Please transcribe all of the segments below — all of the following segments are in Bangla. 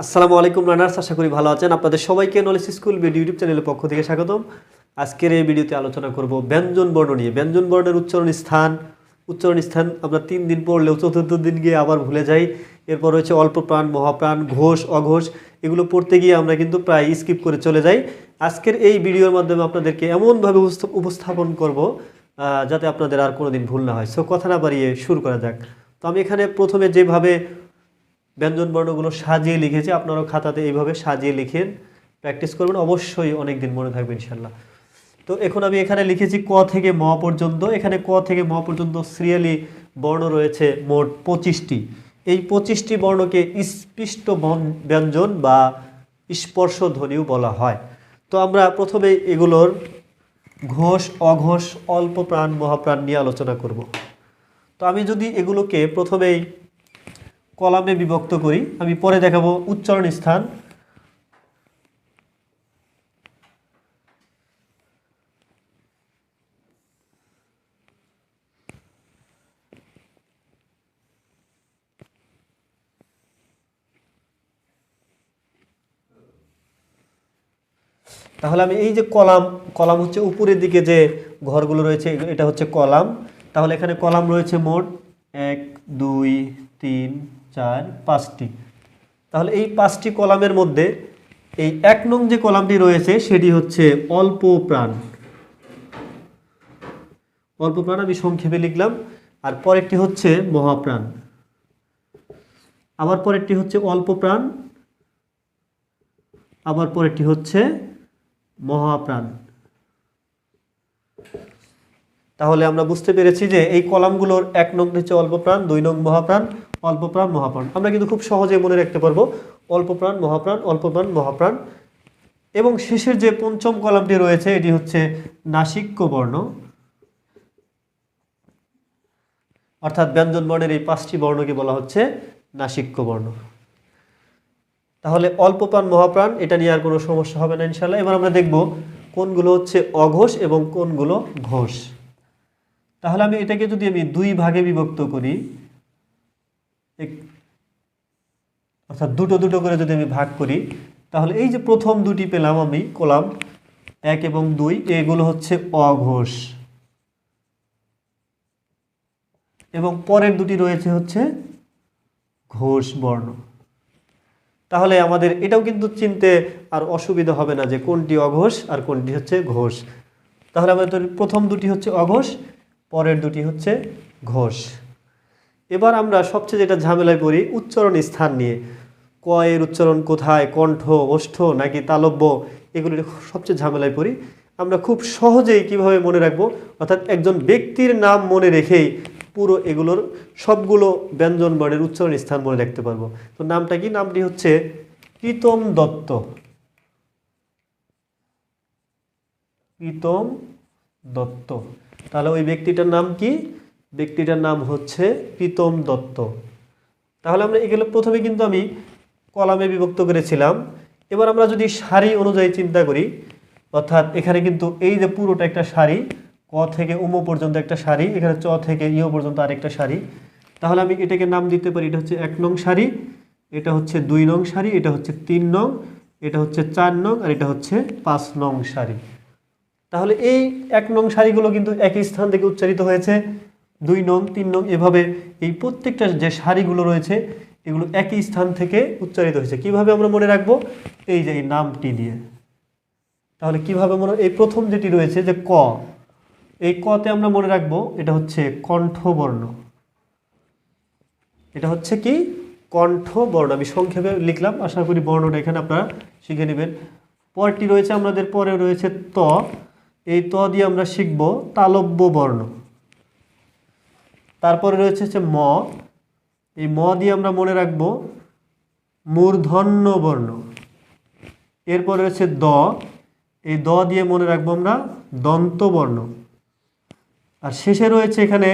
আসসালামু আলাইকুম, রানার্স। আশা করি ভালো আছেন। আপনাদের সবাইকে নলেজ স্কুল ভিডিও ইউটিউব চ্যানেলের পক্ষ থেকে স্বাগতম। আজকের এই ভিডিওতে আলোচনা করব ব্যঞ্জন বর্ণ নিয়ে। ব্যঞ্জন বর্ণের উচ্চারণ স্থান। উচ্চারণ স্থান আমরা তিন দিন পড়লেও চতুর্থ দিন গিয়ে আবার ভুলে যাই। এরপর হচ্ছে অল্প প্রাণ, মহাপ্রাণ, ঘোষ, অঘোষ। এগুলো পড়তে গিয়ে আমরা কিন্তু প্রায় স্কিপ করে চলে যাই। আজকের এই ভিডিওর মাধ্যমে আপনাদেরকে এমনভাবে উপস্থ- উপস্থাপন করব যাতে আপনাদের আর কোনো দিন ভুল না হয়। সো কথা না বাড়িয়ে শুরু করা যাক। তো আমি এখানে প্রথমে যেভাবে ব্যঞ্জন বর্ণগুলো সাজিয়ে লিখেছি। আপনারাও খাতাতে এইভাবে সাজিয়ে লিখেন প্র্যাকটিস করবেন। অবশ্যই অনেক দিন মনে থাকবে ইনশাল্লাহ তো এখন আমি এখানে লিখেছি ক থেকে ম পর্যন্ত। এখানে ক থেকে ম পর্যন্ত সিরিয়ালি বর্ণ রয়েছে মোট পঁচিশটি। এই পঁচিশটি বর্ণকে স্পৃষ্ট ব্যঞ্জন বা স্পর্শ ধ্বনিও বলা হয়। তো আমরা প্রথমে এগুলোর ঘোষ, অঘোষ, অল্প প্রাণ, মহাপ্রাণ নিয়ে আলোচনা করব। তো আমি যদি এগুলোকে প্রথমেই কলামে বিভক্ত করি। আমি পরে দেখাবো উচ্চারণ স্থান। তাহলে আমি এই যে কলাম কলাম হচ্ছে উপরের দিকে যে ঘরগুলো রয়েছে এটা হচ্ছে কলাম। তাহলে এখানে কলাম রয়েছে মোট এক, দুই, তিন চার, পাঁচটি। তাহলে এই পাঁচটি কলামের মধ্যে এই এক নং যে কলামটি রয়েছে, সেটি হচ্ছে অল্প প্রাণ। অল্প প্রাণ আমি সংক্ষেপে লিখলাম, আর পরেরটি হচ্ছে মহাপ্রাণ। আবার পরেরটি হচ্ছে অল্প প্রাণ, আবার পরেরটি হচ্ছে মহাপ্রাণ। তাহলে আমরা বুঝতে পেরেছি যে এই কলামগুলোর এক নং হচ্ছে অল্প প্রাণ, দুই নং মহাপ্রাণ অল্প প্রাণ মহাপ্রাণ। আমরা কিন্তু খুব সহজে মনে রাখতে পারব অল্প প্রাণ মহাপ্রাণ অল্প প্রাণ মহাপ্রাণ। এবং শেষের যে পঞ্চম কলামটি রয়েছে, এটি হচ্ছে নাসিক্য বর্ণ অর্থাৎ ব্যঞ্জন বর্ণের এই পাঁচটি বর্ণকে বলা হচ্ছে নাসিক্য বর্ণ তাহলে অল্প প্রাণ মহাপ্রাণ, এটা নিয়ে আর কোনো সমস্যা হবে না ইনশাল্লাহ এবার আমরা দেখব কোনগুলো হচ্ছে অঘোষ এবং কোনগুলো ঘোষ। তাহলে আমি এটাকে যদি আমি দুই ভাগে বিভক্ত করি অর্থাৎ দুটো দুটো করে যদি আমি ভাগ করি, তাহলে এই যে প্রথম দুটি পেলাম আমি, কলাম এক এবং দুই, এগুলো হচ্ছে অঘোষ। এবং পরের দুটি রয়েছে হচ্ছে ঘোষ বর্ণ। তাহলে আমাদের এটাও কিন্তু চিনতে আর অসুবিধা হবে না যে কোনটি অঘোষ আর কোনটি হচ্ছে ঘোষ। তাহলে আমাদের প্রথম দুটি হচ্ছে অঘোষ, পরের দুটি হচ্ছে ঘোষ। এবার আমরা সবচেয়ে যেটা ঝামেলায় পড়ি, উচ্চারণ স্থান নিয়ে। ক এর উচ্চারণ কোথায়, কণ্ঠ, ওষ্ঠ নাকি তালব্য, এগুলি সবচেয়ে ঝামেলায় পড়ি। আমরা খুব সহজেই কীভাবে মনে রাখব, অর্থাৎ একজন ব্যক্তির নাম মনে রেখেই পুরো এগুলোর সবগুলো ব্যঞ্জন বর্ণের উচ্চারণ স্থান মনে রাখতে পারব। তো নামটা কি? নামটি হচ্ছে প্রীতম দত্ত। প্রীতম দত্ত। তাহলে ওই ব্যক্তিটার নাম কি? ব্যক্তিটার নাম হচ্ছে প্রীতম দত্ত। তাহলে আমরা এগুলো প্রথমে কিন্তু আমি কলামে বিভক্ত করেছিলাম। এবার আমরা যদি সারি অনুযায়ী চিন্তা করি, অর্থাৎ এখানে কিন্তু এই যে পুরোটা একটা সারি, ক থেকে উম পর্যন্ত একটা সারি, এখানে চ থেকে ইয় পর্যন্ত আরেকটা সারি, তাহলে আমি এটাকে নাম দিতে পারি, এটা হচ্ছে এক নং সারি, এটা হচ্ছে দুই নং সারি, এটা হচ্ছে তিন নং, এটা হচ্ছে চার নং, আর এটা হচ্ছে পাঁচ নং সারি। তাহলে এই এক নং সারিগুলো কিন্তু একই স্থান থেকে উচ্চারিত হয়েছে। দুই নং, তিন নং এভাবে এই প্রত্যেকটা যে সারিগুলো রয়েছে, এগুলো একই স্থান থেকে উচ্চারিত হয়েছে। কীভাবে আমরা মনে রাখব? এই যে এই নামটি দিয়ে। তাহলে কীভাবে মনে এই প্রথম যেটি রয়েছে যে ক, এই কতে আমরা মনে রাখব এটা হচ্ছে কণ্ঠবর্ণ। এটা হচ্ছে কি? কণ্ঠবর্ণ। আমি সংক্ষেপে লিখলাম, আশা করি বর্ণটা এখানে আপনারা শিখে নেবেন। পরটি রয়েছে আমাদের, পরে রয়েছে ত। এই ত দিয়ে আমরা শিখব তালব্য বর্ণ তারপরে রয়েছে হচ্ছে ম। এই ম দিয়ে আমরা মনে রাখব মূর্ধন্য বর্ণ এরপরে রয়েছে দ। এই দ দিয়ে মনে রাখব আমরা দন্ত বর্ণ আর শেষে রয়েছে এখানে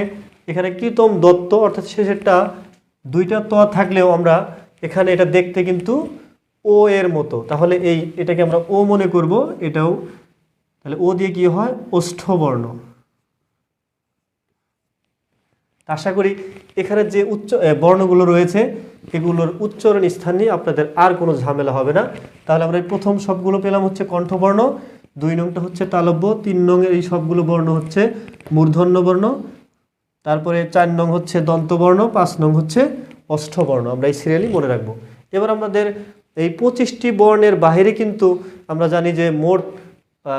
এখানে কীতম দত্ত, অর্থাৎ শেষেরটা দুইটা ত থাকলেও আমরা এখানে এটা দেখতে কিন্তু ও এর মতো। তাহলে এই এটাকে আমরা ও মনে করব, এটাও তাহলে ও দিয়ে কি হয়? ওষ্ঠবর্ণ। আশা করি এখানে যে উচ্চ বর্ণগুলো রয়েছে, এগুলোর উচ্চারণ স্থান নিয়ে আপনাদের আর কোনো ঝামেলা হবে না। তাহলে আমরা এই প্রথম সবগুলো পেলাম হচ্ছে কণ্ঠবর্ণ, দুই নংটা হচ্ছে তালব্য, তিন নংয়ের এই সবগুলো বর্ণ হচ্ছে মূর্ধন্য বর্ণ, তারপরে চার নং হচ্ছে দন্তবর্ণ, পাঁচ নং হচ্ছে অষ্টবর্ণ আমরা এই সিরিয়ালই মনে রাখব। এবার আমাদের এই পঁচিশটি বর্ণের বাইরে কিন্তু আমরা জানি যে মোট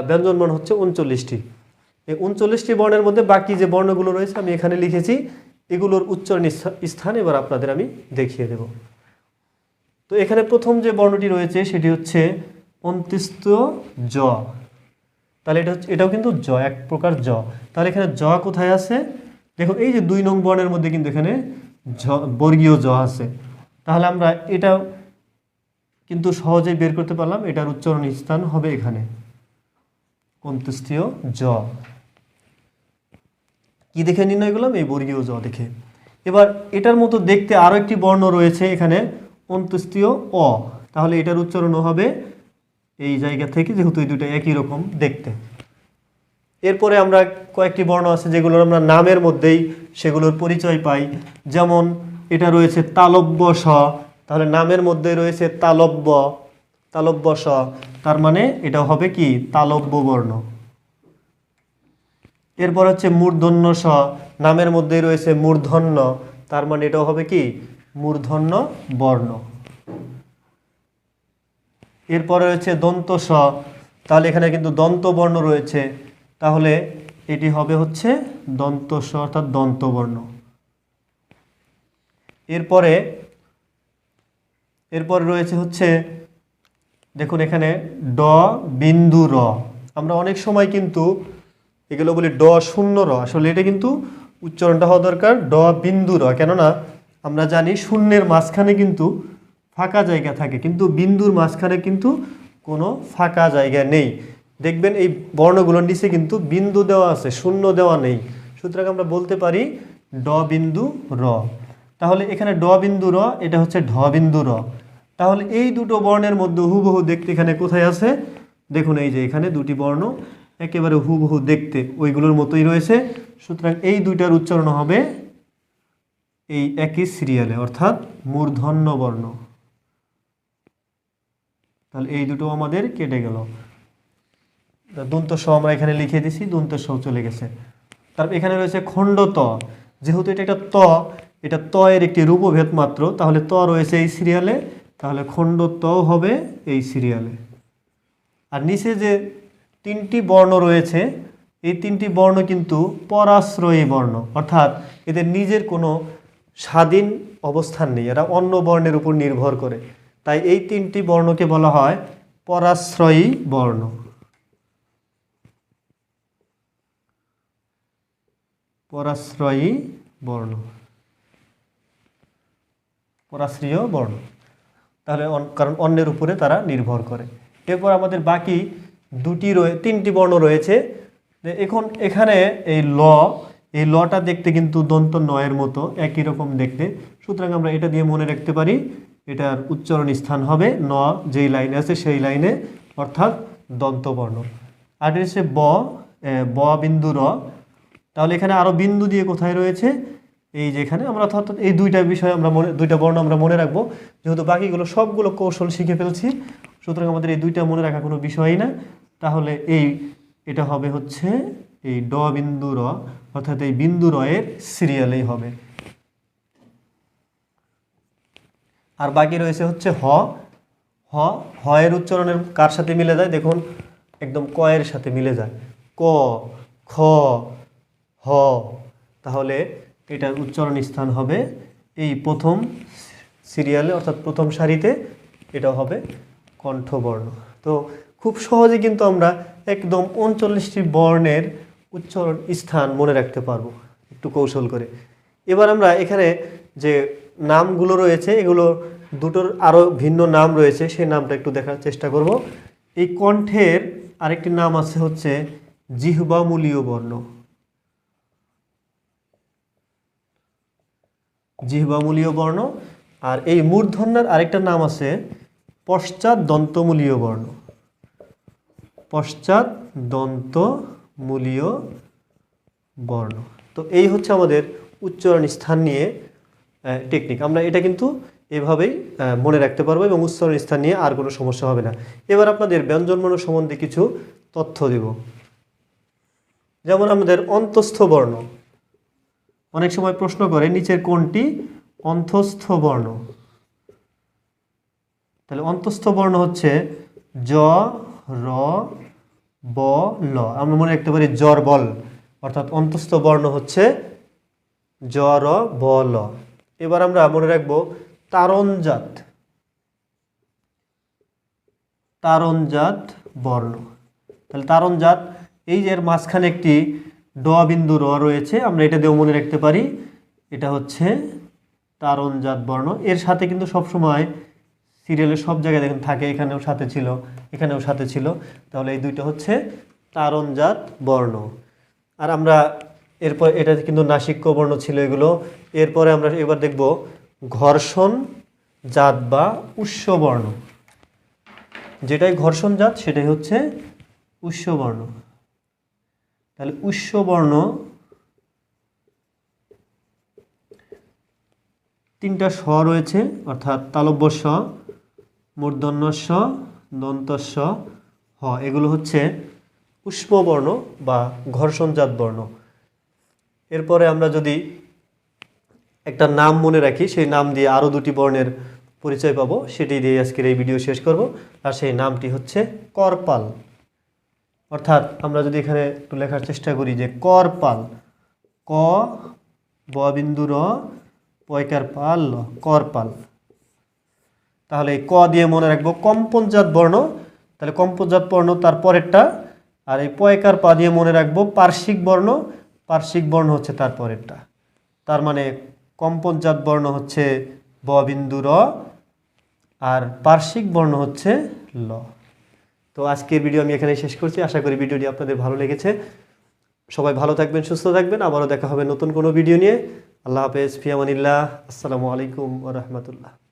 ব্যঞ্জনবর্ণ হচ্ছে উনচল্লিশটি। এই উনচল্লিশটি বর্ণের মধ্যে বাকি যে বর্ণগুলো রয়েছে আমি এখানে লিখেছি, এগুলোর উচ্চারণ স্থান এবার আপনাদের আমি দেখিয়ে দেব। তো এখানে প্রথম যে বর্ণটি রয়েছে সেটি হচ্ছে অন্ত্যস্ত জ। তাহলে এটা হচ্ছে, এটাও কিন্তু জ, এক প্রকার জ। তাহলে এখানে জ কোথায় আছে? দেখো, এই যে দুই নং বর্ণের মধ্যে কিন্তু এখানে ঝ বর্গীয় জ আছে। তাহলে আমরা এটা কিন্তু সহজেই বের করতে পারলাম, এটার উচ্চারণ স্থান হবে এখানে। অন্ত্যেষ্টীয় জ। কি দেখে নির্ণয় করলাম? এই বর্গীয় জ দেখে। এবার এটার মতো দেখতে আরও একটি বর্ণ রয়েছে এখানে, অন্ত্যেষ্টীয় অ। তাহলে এটার উচ্চারণও হবে এই জায়গা থেকে, যেহেতু এই দুটো একই রকম দেখতে। এরপরে আমরা কয়েকটি বর্ণ আছে যেগুলোর আমরা নামের মধ্যেই সেগুলোর পরিচয় পাই। যেমন, এটা রয়েছে তালব্য স। তাহলে নামের মধ্যে রয়েছে তালব্য। তালব্য স। তার মানে এটা হবে কি? তালব্য বর্ণ। এরপর হচ্ছে মূর্ধন্য স, নামের মধ্যেই রয়েছে মূর্ধন্য। তার মানে এটাও হবে কি? মূর্ধন্য বর্ণ। এরপরে রয়েছে দন্ত স, তাহলে এখানে কিন্তু দন্ত বর্ণ রয়েছে। তাহলে এটি হবে হচ্ছে দন্ত স, অর্থাৎ দন্ত বর্ণ। এরপরে এরপরে রয়েছে হচ্ছে, দেখুন এখানে ড, বিন্দু র। আমরা অনেক সময় কিন্তু এগুলো বলি ড শূন্য র। আসলে এটা কিন্তু উচ্চারণটা হওয়া দরকার, ড বিন্দু র। কেননা আমরা জানি শূন্যের মাঝখানে কিন্তু ফাঁকা জায়গা থাকে, কিন্তু বিন্দুর মাঝখানে কিন্তু কোনো ফাঁকা জায়গা নেই। দেখবেন এই বর্ণগুলোর নিচে কিন্তু বিন্দু দেওয়া আছে, শূন্য দেওয়া নেই। সুতরাং আমরা বলতে পারি ড বিন্দু র। তাহলে এখানে ড বিন্দু র, এটা হচ্ছে ঢ বিন্দু র। তাহলে এই দুটো বর্ণের মধ্যে হুবহু দেখতে এখানে কোথায় আছে? দেখুন এই যে এখানে দুটি বর্ণ একেবারে হুবহু দেখতে ওইগুলোর মতোই রয়েছে। সুতরাং এই দুইটার উচ্চারণ হবে এই একই সিরিয়ালে, অর্থাৎ মূর্ধন্য বর্ণ। তাহলে এই দুটো আমাদের কেটে গেল। দন্ত স আমরা এখানে লিখে দিছি দন্ত স চলে গেছে। তারপর এখানে রয়েছে খণ্ড ত। যেহেতু এটা একটা ত, এটা ত এর একটি রূপভেদ মাত্র, তাহলে ত রয়েছে এই সিরিয়ালে, তাহলে খণ্ড ত হবে এই সিরিয়ালে। আর নিচে যে তিনটি বর্ণ রয়েছে। এই তিনটি বর্ণ কিন্তু পরাশ্রয়ী বর্ণ। অর্থাৎ এদের নিজের কোনো স্বাধীন অবস্থান নেই। এরা অন্য বর্ণের উপর নির্ভর করে। তাই এই তিনটি বর্ণকে বলা হয় পরাশ্রয়ী বর্ণ। পরাশ্রয়ী বর্ণ। পরাশ্রয়ী বর্ণ। তাহলে কারণ অন্যের উপরে তারা নির্ভর করে। এরপর আমাদের বাকি দুটি রয়ে, তিনটি বর্ণ রয়েছে। এখন এখানে এই ল, এই লটা দেখতে কিন্তু দন্ত নয়ের মতো, একই রকম দেখতে। সুতরাং আমরা এটা দিয়ে মনে রাখতে পারি, এটার উচ্চারণ স্থান হবে ন, যেই লাইনে আছে সেই লাইনে, অর্থাৎ দন্তবর্ণ আর হচ্ছে ব ব বিন্দু র। তাহলে এখানে আরও বিন্দু দিয়ে কোথায় রয়েছে? এই যেখানে আমরা অর্থাৎ এই দুইটা বিষয় আমরা মনে, দুইটা বর্ণ আমরা মনে রাখব। যেহেতু বাকিগুলো সবগুলো কৌশল শিখে ফেলছি সুতরাং আমাদের এই দুইটা মনে রাখা কোনো বিষয়ই না। তাহলে এই, এটা হবে হচ্ছে এই ড বিন্দু র, অর্থাৎ এই বিন্দু রয়ের সিরিয়ালেই হবে। আর বাকি রয়েছে হচ্ছে হ। হ হ এর উচ্চারণের কার সাথে মিলে যায়? দেখুন, একদম ক এর সাথে মিলে যায়। ক, খ, হ। তাহলে এটার উচ্চারণ স্থান হবে এই প্রথম সিরিয়ালে, অর্থাৎ প্রথম সারিতে এটা হবে কণ্ঠবর্ণ। তো খুব সহজে কিন্তু আমরা একদম উনচল্লিশটি বর্ণের উচ্চারণ স্থান মনে রাখতে পারব, একটু কৌশল করে। এবার আমরা এখানে যে নামগুলো রয়েছে, এগুলো দুটোর আরও ভিন্ন নাম রয়েছে, সেই নামটা একটু দেখার চেষ্টা করব। এই কণ্ঠের আরেকটি নাম আছে হচ্ছে জিহ্বামূলীয় বর্ণ। জিহ্বামূলীয় বর্ণ। আর এই মূর্ধন্যার আরেকটা নাম আছে পশ্চাৎ দন্তমূলীয় বর্ণ। পশ্চাৎ দন্তমূলীয় বর্ণ। তো এই হচ্ছে আমাদের উচ্চারণ স্থান নিয়ে টেকনিক আমরা এটা কিন্তু এভাবেই মনে রাখতে পারব এবং উচ্চারণ স্থান নিয়ে আর কোনো সমস্যা হবে না। এবার আপনাদের ব্যঞ্জনবর্ণ সম্বন্ধে কিছু তথ্য দেব। যেমন আমাদের অন্তস্থ বর্ণ। অনেক সময় প্রশ্ন করে, নিচের কোনটি অন্তস্থ বর্ণ? তাহলে অন্তস্থ বর্ণ হচ্ছে জ, র, ব, ল। আমরা মনে রাখতে পারি জ্বর, বল। অর্থাৎ অন্তস্থ বর্ণ হচ্ছে জ, র, ব, ল। এবার আমরা মনে রাখব তারণজাত। তারণজাত বর্ণ। তাহলে তারণজাত, এই যে এর মাঝখানে একটি ড বিন্দু র রয়েছে, আমরা এটা দিয়েও মনে রাখতে পারি, এটা হচ্ছে তারণজাত বর্ণ। এর সাথে কিন্তু সবসময় সিরিয়ালের সব জায়গায় দেখেন থাকে, এখানেও সাথে ছিল, এখানেও সাথে ছিল। তাহলে এই দুইটা হচ্ছে তারণজাত বর্ণ। আর আমরা এরপর, এটা কিন্তু নাসিক্য বর্ণ ছিল এগুলো। এরপরে আমরা এবার দেখব ঘর্ষণ জাত বা উৎসবর্ণ যেটাই ঘর্ষণ জাত, সেটাই হচ্ছে উৎসবর্ণ তাহলে উৎসবর্ণ তিনটা স রয়েছে, অর্থাৎ তালব্য স মূর্ধন্য স দন্ত স হ। এগুলো হচ্ছে উষ্মবর্ণ বা ঘর্ষণজাত বর্ণ। এরপরে আমরা যদি একটা নাম মনে রাখি, সেই নাম দিয়ে আরও দুটি বর্ণের পরিচয় পাবো, সেটি দিয়ে আজকের এই ভিডিও শেষ করব। আর সেই নামটি হচ্ছে করপাল। অর্থাৎ আমরা যদি এখানে একটু লেখার চেষ্টা করি যে করপাল। ক, ব বিন্দু র পয়কার পাল করপাল। তাহলে ক দিয়ে মনে রাখব কম্পনজাত বর্ণ। তাহলে কম্পনজাত বর্ণ তার পরেরটা। আর এই পয়কার পা দিয়ে মনে রাখব পার্শ্বিক বর্ণ। পার্শ্বিক বর্ণ হচ্ছে তার পরেরটা। তার মানে কম্পনজাত বর্ণ হচ্ছে ব বিন্দু র আর পার্শ্বিক বর্ণ হচ্ছে ল। তো আজকের ভিডিও আমি এখানে শেষ করছি। আশা করি ভিডিওটি আপনাদের ভালো লেগেছে। সবাই ভালো থাকবেন, সুস্থ থাকবেন। আবারও দেখা হবে নতুন কোনো ভিডিও নিয়ে। আল্লাহ হাফেজ, ফিয়ামানিল্লাহ। আসসালামু আলাইকুম রহমতুল্লাহ।